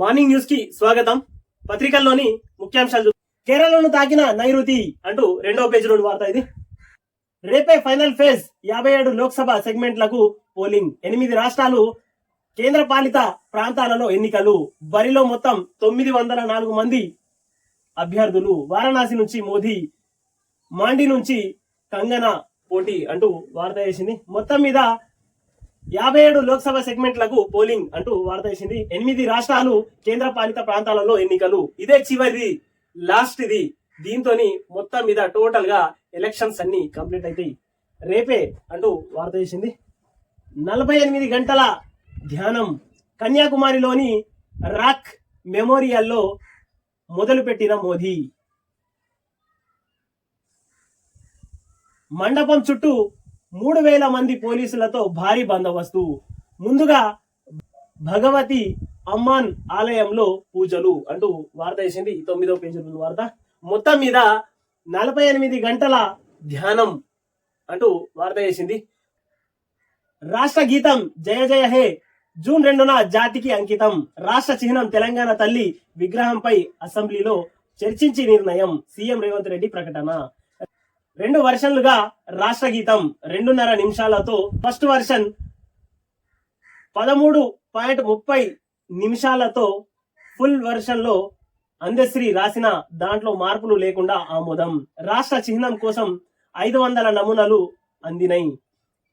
Morning న్యూస్కి స్వాగతం. పత్రికల్లోని ముఖ్యాంశాలు కేరళను తాకిన నైరుతి అంటూ రెండవ పేజీలోని వార్త ఇది. రేపే ఫైనల్ ఫేజ్ యాభై ఏడు లోక్సభ సెగ్మెంట్లకు పోలింగ్. ఎనిమిది రాష్ట్రాలు కేంద్ర పాలిత ప్రాంతాలలో ఎన్నికలు. బరిలో మొత్తం తొమ్మిది వందల నాలుగు మంది అభ్యర్థులు. వారణాసి నుంచి మోదీ మాండి నుంచి కంగన పోటీ అంటూ వార్త చేసింది మొత్తం మీద యాభై ఏడు లోక్సభ సెగ్మెంట్లకు పోలింగ్ అంటూ వార్త వేసింది. ఎనిమిది రాష్ట్రాలు కేంద్ర పాలిత ప్రాంతాలలో ఎన్నికలు. ఇదే చివరిది లాస్ట్ ఇది దీంతో మొత్తం మీద టోటల్గా ఎలక్షన్స్ అన్ని కంప్లీట్ అవుతాయి రేపే అంటూ వార్త వేసింది. నలభై ఎనిమిది గంటల ధ్యానం. కన్యాకుమారిలోని రాక్ మెమోరియల్లో మొదలుపెట్టిన మోదీ. మండపం చుట్టూ మూడు వేల మంది పోలీసులతో భారీ బందోబస్తు. ముందుగా భగవతి అమ్మాన్ ఆలయంలో పూజలు అంటూ వార్త వేసింది. తొమ్మిదో పేజీ వార్త. మొత్తం మీద నలభై ఎనిమిది గంటల ధ్యానం అంటూ వార్త వేసింది. రాష్ట్ర గీతం జయ జయ హే జూన్ రెండున జాతికి అంకితం. రాష్ట్ర చిహ్నం తెలంగాణ తల్లి విగ్రహంపై అసెంబ్లీలో చర్చించి నిర్ణయం. సీఎం రేవంత్ రెడ్డి ప్రకటన. రెండు వర్షన్లుగా రాష్ట్ర గీతం రెండున్నర నిమిషాలతో ఫస్ట్ వర్షన్ పదమూడు పాయింట్ ముప్పై నిమిషాలతో ఫుల్ వర్షన్లో అందశ్రీ రాసిన దాంట్లో మార్పులు లేకుండా ఆమోదం. రాష్ట్ర చిహ్నం కోసం ఐదు వందల నమూనాలు అందినాయి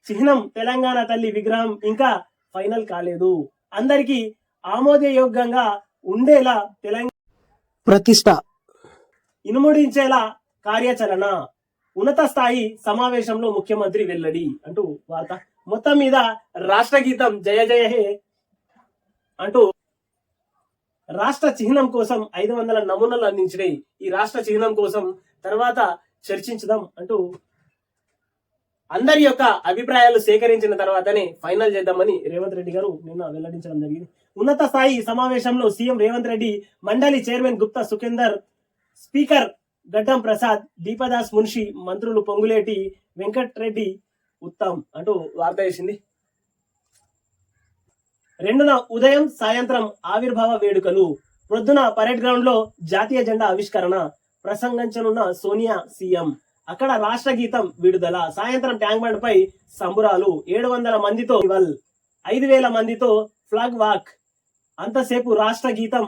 చిహ్నం తెలంగాణ తల్లి విగ్రహం ఇంకా ఫైనల్ కాలేదు. అందరికీ ఆమోదయోగ్యంగా ఉండేలా తెలంగాణ ప్రతిష్ట. ఇనుముడించేలా కార్యాచరణ. ఉన్నత స్థాయి సమావేశంలో ముఖ్యమంత్రి వెల్లడి అంటూ వార్త. మొత్తం మీద రాష్ట్ర గీతం జయ జయ హే అంటూ రాష్ట్ర చిహ్నం కోసం ఐదు వందల నమూనాలు అందించినాయి. ఈ రాష్ట్ర చిహ్నం కోసం తర్వాత చర్చించుదాం అంటూ అందరి యొక్క అభిప్రాయాలు సేకరించిన తర్వాతనే ఫైనల్ చేద్దామని రేవంత్ రెడ్డి గారు నిన్న వెల్లడించడం జరిగింది. ఉన్నత స్థాయి సమావేశంలో సీఎం రేవంత్ రెడ్డి మండలి చైర్మన్ గుప్తా సుఖేందర్ స్పీకర్ గడ్డం ప్రసాద్ దీపదాస్ మున్షి మంత్రులు పొంగులేటి వెంకట్రెడ్డి ఉత్తమ్ అంటూ వార్త వేసింది. రెండున ఉదయం సాయంత్రం ఆవిర్భావ వేడుకలు. ప్రొద్దున పరేడ్ గ్రౌండ్లో జాతీయ జెండా ఆవిష్కరణ. ప్రసంగించనున్న సోనియా సీఎం. అక్కడ రాష్ట్ర గీతం విడుదల. సాయంత్రం ట్యాంక్ బండ్ పై సంబురాలు. ఏడు వందల మందితో ఇవల్ ఐదు వేల మందితో ఫ్లాగ్ వాక్. అంతసేపు రాష్ట్ర గీతం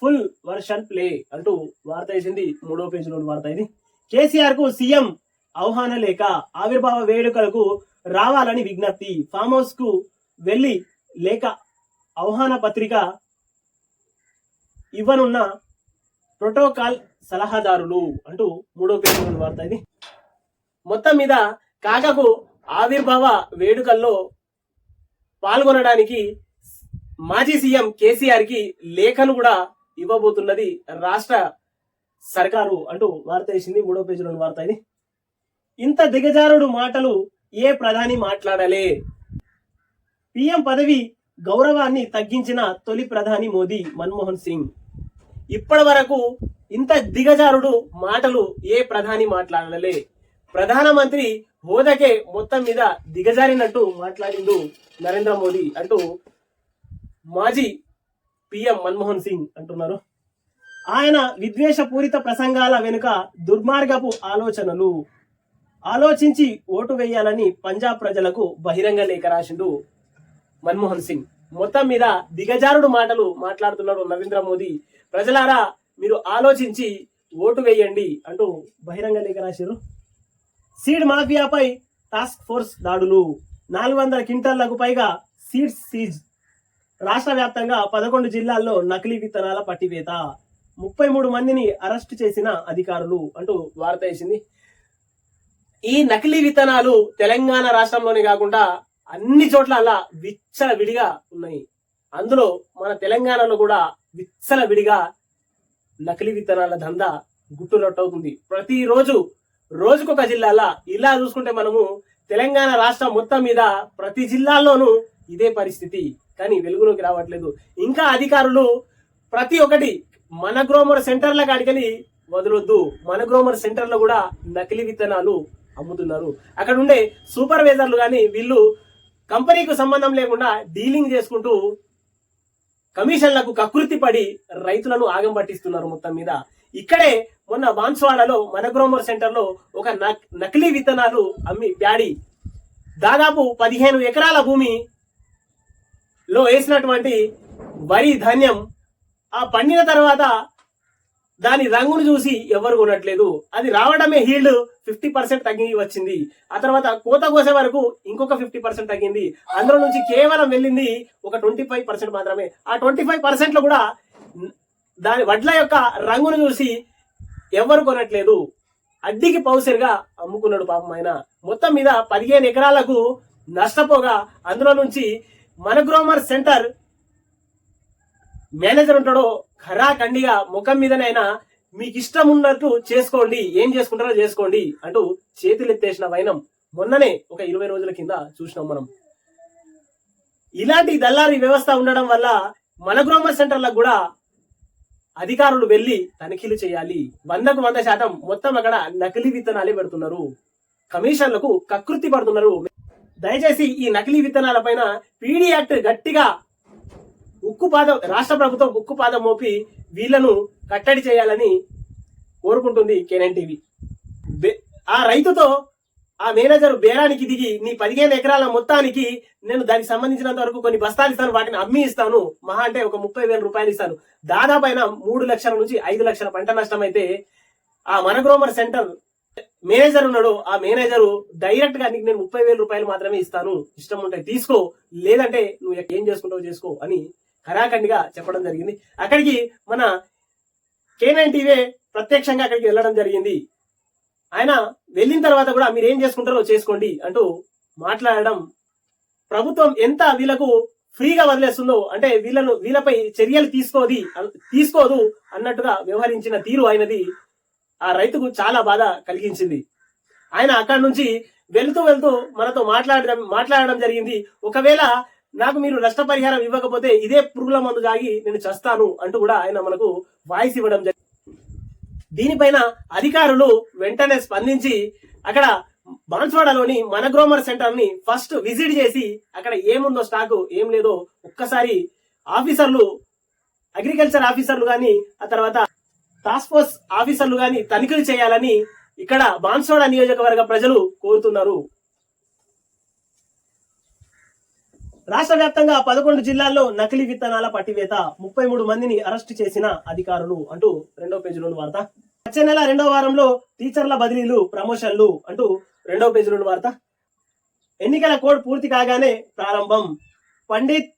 ఫుల్ వర్షన్ ప్లే అంటూ వార్త వేసింది మూడో పేజీలో వార్త ఇది. కేసీఆర్కు సీఎం అవహాన లేక ఆవిర్భావ వేడుకలకు రావాలని విజ్ఞప్తి. ఫామ్ హౌస్కు వెళ్ళి లేక అవహాన పత్రిక ఇవ్వనున్న ప్రోటోకాల్ సలహాదారులు అంటూ మూడో పేజీలో వార్త ఇది. మొత్తం మీద కాకకు ఆవిర్భావ వేడుకల్లో పాల్గొనడానికి మాజీ సీఎం కేసీఆర్కి లేఖను కూడా ఇవ్వబోతున్నది రాష్ట్ర సర్కారు అంటూ వార్త వేసింది. మూడో పేజీలోని వార్త ఇది. ఇంత దిగజారుడు మాటలు ఏ ప్రధాని మాట్లాడలే? పిఎం పదవి గౌరవాన్ని తగ్గించిన తొలి ప్రధాని మోదీ మన్మోహన్ సింగ్. ఇప్పటి వరకు ఇంత దిగజారుడు మాటలు ఏ ప్రధాని మాట్లాడలే? ప్రధానమంత్రి హోదాకే మొత్తం మీద దిగజారినట్టు మాట్లాడిండు నరేంద్ర మోదీ అంటూ మాజీ పిఎం మన్మోహన్ సింగ్ అంటున్నారు. ఆయన విద్వేషపూరిత ప్రసంగాల వెనుక దుర్మార్గపు ఆలోచనలు. ఆలోచించి ఓటు వేయాలని పంజాబ్ ప్రజలకు బహిరంగ లేఖ రాసిండు మన్మోహన్ సింగ్. మొత్తం మీద దిగజారుడు మాటలు మాట్లాడుతున్నాడు నరేంద్ర మోదీ. ప్రజలారా మీరు ఆలోచించి ఓటు వేయండి అంటూ బహిరంగ లేఖ రాశారు సీడ్ మాఫియాపై టాస్క్ ఫోర్స్ దాడులు. నాలుగు వందల క్వింటాళ్ళకు పైగా సీడ్స్ సీజ్ రాష్ట్ర వ్యాప్తంగా పదకొండు జిల్లాల్లో నకిలీ విత్తనాల పట్టివేత. ముప్పై మూడు మందిని అరెస్ట్ చేసిన అధికారులు అంటూ వార్త వేసింది. ఈ నకిలీ విత్తనాలు తెలంగాణ రాష్ట్రంలోనే కాకుండా అన్ని చోట్ల అలా విచ్చల విడిగా ఉన్నాయి. అందులో మన తెలంగాణలో కూడా విచ్చల విడిగా నకిలీ విత్తనాల దందా గుట్టురట్టవుతుంది ప్రతిరోజు రోజుకొక జిల్లాల ఇలా చూసుకుంటే మనము తెలంగాణ రాష్ట్రం మొత్తం మీద ప్రతి జిల్లాలోనూ ఇదే పరిస్థితి. కానీ వెలుగులోకి రావట్లేదు. ఇంకా అధికారులు ప్రతి ఒక్కటి మన గ్రోమర్ సెంటర్ల కాడికెళ్ళి వదలొద్దు. మన గ్రోమర్ సెంటర్లో కూడా నకిలీ విత్తనాలు అమ్ముతున్నారు. అక్కడ ఉండే సూపర్వైజర్లు కానీ వీళ్ళు కంపెనీకి సంబంధం లేకుండా డీలింగ్ చేసుకుంటూ కమిషన్లకు కకృతి పడి రైతులను ఆగం పట్టిస్తున్నారు మొత్తం మీద. ఇక్కడే మొన్న బాన్స్వాడలో మనగ్రోమర్ సెంటర్లో ఒక నక్- నకిలీ విత్తనాలు అమ్మి ప్యాడి. దాదాపు పదిహేను ఎకరాల భూమి లో వేసినటువంటి వరి ధాన్యం ఆ పండిన తర్వాత దాని రంగును చూసి ఎవరు కొనట్లేదు. అది రావడమే హీల్డ్ ఫిఫ్టీ పర్సెంట్ తగ్గి వచ్చింది. ఆ తర్వాత కోత కోసే వరకు ఇంకొక ఫిఫ్టీ పర్సెంట్ తగ్గింది. అందులో నుంచి కేవలం వెళ్ళింది ఒక ట్వంటీ ఫైవ్ పర్సెంట్ మాత్రమే. ఆ ట్వంటీ ఫైవ్ పర్సెంట్లో కూడా దాని వడ్ల యొక్క రంగును చూసి ఎవరు కొనట్లేదు. అడ్డికి పౌసరిగా అమ్ముకున్నాడు పాపం ఆయన. మొత్తం మీద పదిహేను ఎకరాలకు నష్టపోగా అందులో నుంచి మనగ్రోమర్ సెంటర్ మేనేజర్ ఉంటాడో ఖరాఖండిగా ముఖం మీదనైనా మీకు ఇష్టం ఉన్నట్టు చేసుకోండి ఏం చేసుకుంటారో చేసుకోండి అంటూ చేతులెత్తేసిన వైనం మొన్ననే ఒక ఇరవై రోజుల కింద చూసినాం మనం. ఇలాంటి దళారీ వ్యవస్థ ఉండడం వల్ల మనగ్రోమర్ సెంటర్లకు కూడా అధికారులు వెళ్ళి తనిఖీలు చేయాలి. వందకు వంద శాతం మొత్తం అక్కడ నకిలీ విత్తనాలే పెడుతున్నారు. కమిషన్లకు కకృతి పడుతున్నారు దయచేసి ఈ నకిలీ విత్తనాల పైన పీడీ యాక్ట్ గట్టిగా ఉక్కుపాదం రాష్ట్ర ప్రభుత్వం ఉక్కుపాదం మోపి వీళ్ళను కట్టడి చేయాలని కోరుకుంటుంది కేనన్ టీవీ. బే- ఆ రైతుతో ఆ మేనేజర్ బేరానికి దిగి నీ పదిహేను ఎకరాల మొత్తానికి నేను దానికి సంబంధించినంత వరకు కొన్ని బస్తాలు ఇస్తాను వాటిని అమ్మి ఇస్తాను. మహా అంటే ఒక ముప్పై వేల రూపాయలు ఇస్తాను. దాదాపు అయినా మూడు లక్షల నుంచి ఐదు లక్షల పంట నష్టం అయితే ఆ మనగ్రోమర్ సెంటర్ మేనేజర్ ఉన్నాడు ఆ మేనేజర్ డైరెక్ట్గా నీకు నేను ముప్పై వేల రూపాయలు మాత్రమే ఇస్తాను ఇష్టం ఉంటే తీసుకో లేదంటే నువ్వు ఏం చేసుకుంటావు చేసుకో అని ఖరాఖండిగా చెప్పడం జరిగింది. అక్కడికి మన కేనైన్ టీవే ప్రత్యక్షంగా అక్కడికి వెళ్ళడం జరిగింది. ఆయన వెళ్ళిన తర్వాత కూడా మీరు ఏం చేసుకుంటారో చేసుకోండి అంటూ మాట్లాడడం. ప్రభుత్వం ఎంత వీళ్ళకు ఫ్రీగా వదిలేస్తుందో అంటే వీళ్ళను వీళ్ళపై చర్యలు తీసుకోది తీసుకోదు అన్నట్టుగా వ్యవహరించిన తీరు ఆయనది. ఆ రైతుకు చాలా బాధ కలిగించింది. ఆయన అక్కడి నుంచి వెళ్తూ వెళ్తూ మనతో మాట్లాడడం మాట్లాడడం జరిగింది. ఒకవేళ నాకు మీరు నష్టపరిహారం ఇవ్వకపోతే ఇదే పురుగుల మందు తాగి నేను చస్తాను అంటూ కూడా ఆయన మనకు వాయిస్ ఇవ్వడం జరిగింది. దీనిపైన అధికారులు వెంటనే స్పందించి అక్కడ బాన్స్వాడలోని మన గ్రోమర్ సెంటర్ని ఫస్ట్ విజిట్ చేసి అక్కడ ఏముందో స్టాక్ ఏం లేదో ఒక్కసారి ఆఫీసర్లు అగ్రికల్చర్ ఆఫీసర్లు గాని ఆ తర్వాత టాస్క్ ఫోర్స్ ఆఫీసర్లు గాని తనిఖీలు చేయాలని ఇక్కడ బాన్సోడ నియోజకవర్గ ప్రజలు కోరుతున్నారు. రాష్ట్ర వ్యాప్తంగా పదకొండు జిల్లాల్లో నకిలీ విత్తనాల పట్టివేత ముప్పై మూడు మందిని అరెస్ట్ చేసిన అధికారులు అంటూ రెండో పేజీలోని వార్త. వచ్చే నెల రెండో వారంలో టీచర్ల బదిలీలు ప్రమోషన్లు అంటూ రెండో పేజీలోని వార్త. ఎన్నికల కోడ్ పూర్తి కాగానే ప్రారంభం. పండిత్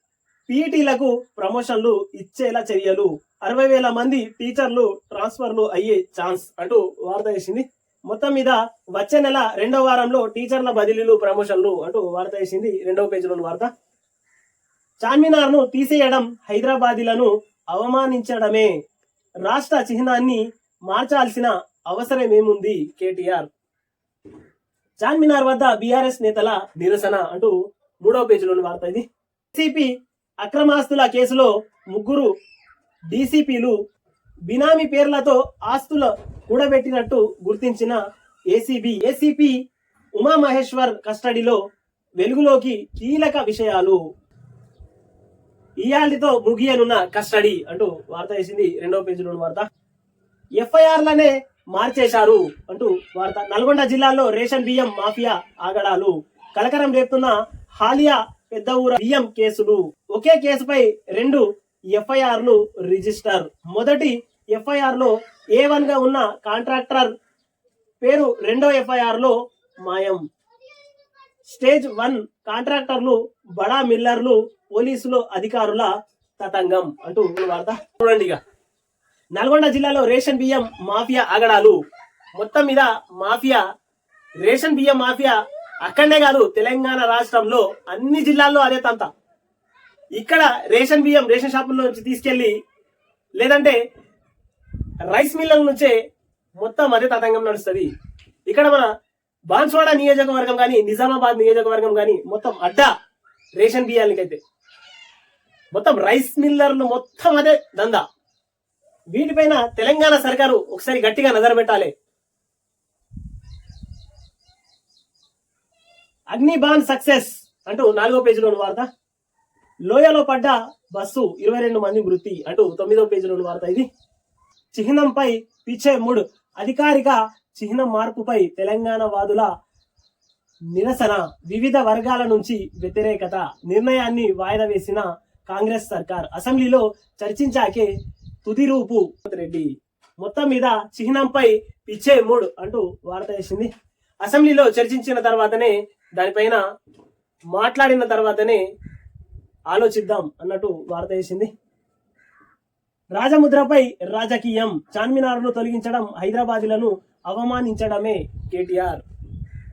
పీఈటీలకు ప్రమోషన్లు ఇచ్చేలా చర్యలు. అరవై వేల మంది టీచర్లు ట్రాన్స్ఫర్లు అయ్యే ఛాన్స్ అంటూ వార్త వేసింది. మొత్తం మీద వచ్చే నెల రెండో వారంలో టీచర్ల బదిలీలు ప్రమోషన్లు అంటూ వార్త వేసింది రెండవ పేజీలోని వార్త. చార్మినార్ను తీసేయడం హైదరాబాదీలను అవమానించడమే. రాష్ట్ర చిహ్నాన్ని మార్చాల్సిన అవసరమేముంది కేటీఆర్? చార్మినార్ వద్ద బీఆర్ఎస్ నేతల నిరసన అంటూ మూడవ పేజీలోని వార్త ఇది. సిపి అక్రమాస్తుల కేసులో ముగ్గురు డీసీపీలు బినామీ పేర్లతో ఆస్తుల కూడబెట్టినట్టు గుర్తించిన ఏసీబీ ఏసీపీ ఉమామహేశ్వర్ కస్టడీలో వెలుగులోకి కీలక విషయాలు. ఇయాల్టితో ముగియనున్న కస్టడీ అంటూ వార్త వేసింది రెండవ పేజీలోని వార్త. ఎఫ్ఐఆర్లనే మార్చేశారు అంటూ వార్త. నల్గొండ జిల్లాలో రేషన్ బియ్యం మాఫియా ఆగడాలు. కలకరం రేపుతున్న హాలియా పెద్ద ఊర బియ్యం కేసులు. ఒకే కేసుపై రెండు ఎఫ్ఐఆర్లు రిజిస్టర్. మొదటి ఎఫ్ఐఆర్లో ఏ వన్గా ఉన్న కాంట్రాక్టర్ పేరు రెండో ఎఫ్ఐఆర్లో మాయం. స్టేజ్ వన్ కాంట్రాక్టర్లు బడా మిల్లర్లు పోలీసులు అధికారుల తతంగం అంటూ వార్త. చూడండి ఇక. నల్గొండ జిల్లాలో రేషన్ బియ్యం మాఫియా ఆగడాలు. మొత్తం మీద మాఫియా రేషన్ బియ్యం మాఫియా అక్కడనే కాదు తెలంగాణ రాష్ట్రంలో అన్ని జిల్లాల్లో అదే తంత. ఇక్కడ రేషన్ బియ్యం రేషన్ షాపుల నుంచి తీసుకెళ్ళి లేదంటే రైస్ మిల్లల నుంచే మొత్తం అదే తతంగం నడుస్తుంది. ఇక్కడ మన బాన్స్వాడ నియోజకవర్గం కానీ నిజామాబాద్ నియోజకవర్గం కానీ మొత్తం అడ్డా రేషన్ బియ్యాలకైతే. మొత్తం రైస్ మిల్లర్లు మొత్తం అదే దందా. వీటిపైన తెలంగాణ సర్కారు ఒకసారి గట్టిగా నజర పెట్టాలి. అగ్నిబాన్ సక్సెస్ అంటూ నాలుగో పేజీలోని వార్త. లోయలో పడ్డ బస్సు ఇరవై రెండు మంది మృతి అంటూ తొమ్మిదో పేజీలోని వార్త ఇది. చిహ్నంపై పిచ్చే మూడు. అధికారిక చిహ్నం మార్పుపై తెలంగాణ వాదుల నిరసన. వివిధ వర్గాల నుంచి వ్యతిరేకత. నిర్ణయాన్ని వాయిదా వేసిన కాంగ్రెస్ సర్కార్. అసెంబ్లీలో చర్చించాకే తుది రూపు రెడ్డి. మొత్తం మీద చిహ్నంపై పిచ్చే మూడు అంటూ వార్త వేసింది. అసెంబ్లీలో చర్చించిన తర్వాతనే దానిపైన మాట్లాడిన తర్వాతనే ఆలోచిద్దాం అన్నట్టు వార్త వేసింది. రాజముద్రపై రాజకీయం చార్మినార్ను తొలగించడం హైదరాబాదీలను అవమానించడమే కేటీఆర్.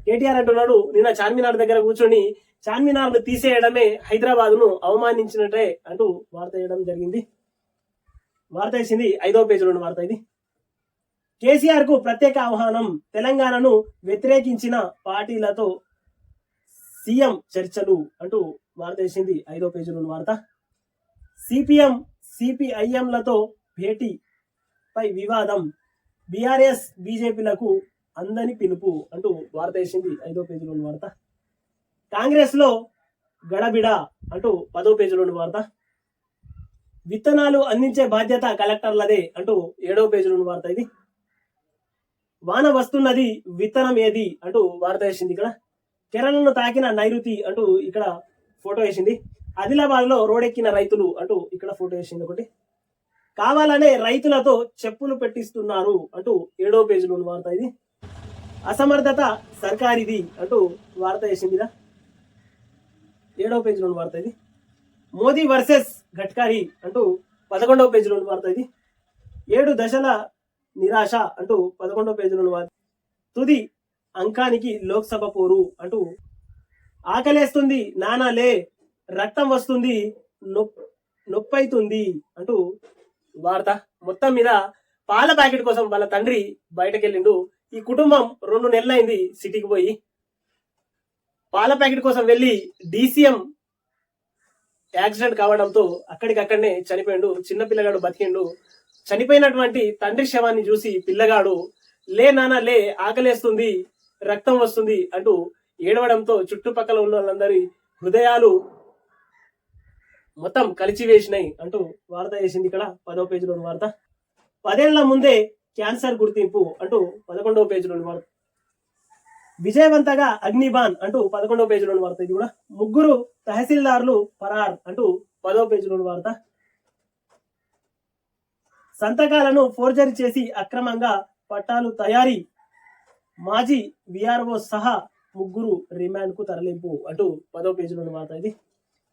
కేటీఆర్ అంటున్నాడు నిన్న చార్మినార్ దగ్గర కూర్చొని చార్మినార్ను తీసేయడమే హైదరాబాద్ను అవమానించినట్టే అంటూ వార్త వేయడం జరిగింది. వార్త వేసింది ఐదో పేజీలోని వార్త ఇది. కేసీఆర్కు ప్రత్యేక ఆహ్వానం తెలంగాణను వ్యతిరేకించిన పార్టీలతో సీఎం చర్చలు అంటూ వార్త వేసింది ఐదో పేజీలోని వార్త. సిపిఎం సిపిఐఎంలతో భేటీపై వివాదం. బీఆర్ఎస్ బీజేపీలకు అందని పిలుపు అంటూ వార్త వేసింది ఐదో పేజీలోని వార్త. కాంగ్రెస్లో గడబిడ అంటూ పదో పేజీలోని వార్త. విత్తనాలు అందించే బాధ్యత కలెక్టర్లదే అంటూ ఏడో పేజీలోని వార్త ఇది. వాన వస్తున్నది విత్తనం ఏది అంటూ వార్త వేసింది ఇక్కడ. కేరళను తాకిన నైరుతి అంటూ ఇక్కడ ఫోటో వేసింది. ఆదిలాబాద్లో రోడెక్కిన రైతులు అంటూ ఇక్కడ ఫోటో వేసింది ఒకటి. కావాలనే రైతులతో చెప్పులు పెట్టిస్తున్నారు అంటూ ఏడో పేజీలో వార్త ఇది. అసమర్థత సర్కారిది అంటూ వార్త వేసిందిరా ఏడవ పేజీలో వార్త ఇది. మోదీ వర్సెస్ గడ్కరీ అంటూ పదకొండవ పేజీలో వార్త ఇది. ఏడు దశల నిరాశ అంటూ పదకొండవ పేజీలో వార్త. తుది అంకానికి లోక్సభ పోరు అంటూ ఆకలేస్తుంది నానాలే రక్తం వస్తుంది నొప్పైతుంది అంటూ వార్త మొత్తం మీద పాల ప్యాకెట్ కోసం వాళ్ళ తండ్రి బయటకెళ్ళిండు. ఈ కుటుంబం రెండు నెలలైంది సిటీకి పోయి. పాల ప్యాకెట్ కోసం వెళ్ళి డీసీఎం యాక్సిడెంట్ కావడంతో అక్కడికక్కడనే చనిపోయిండు. చిన్న పిల్లగాడు బతికిండు. చనిపోయినటువంటి తండ్రి శవాన్ని చూసి పిల్లగాడు లే నాన్న లే ఆకలేస్తుంది రక్తం వస్తుంది అంటూ ఏడవడంతో చుట్టుపక్కల ఉన్న వాళ్ళందరి హృదయాలు మొత్తం కలిచివేసినాయి అంటూ వార్త వేసింది ఇక్కడ పదో పేజీలోని వార్త. పదేళ్ళ ముందే క్యాన్సర్ గుర్తింపు అంటూ పదకొండవ పేజీలోని వార్త. విజయవంతగా అగ్నిబాన్ అంటూ పదకొండవ పేజీలోని వార్త ఇది కూడా. ముగ్గురు తహసీల్దార్లు పరార్ అంటూ పదవ పేజీలోని వార్త. సంతకాలను ఫోర్జరీ చేసి అక్రమంగా పట్టాలు తయారీ మాజీ విఆర్ఓ సహా ముగ్గురు రిమాండ్కు తరలింపు అంటూ పదో పేజీలోని వార్త ఇది.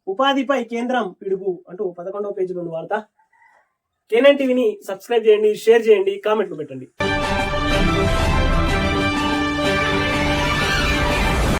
ఉపాధిపై కేంద్రం పిడుగు అంటూ పదకొండవ పేజీలోని వార్త. కేనన్ టీవీని సబ్స్క్రైబ్ చేయండి షేర్ చేయండి కామెంట్లు పెట్టండి.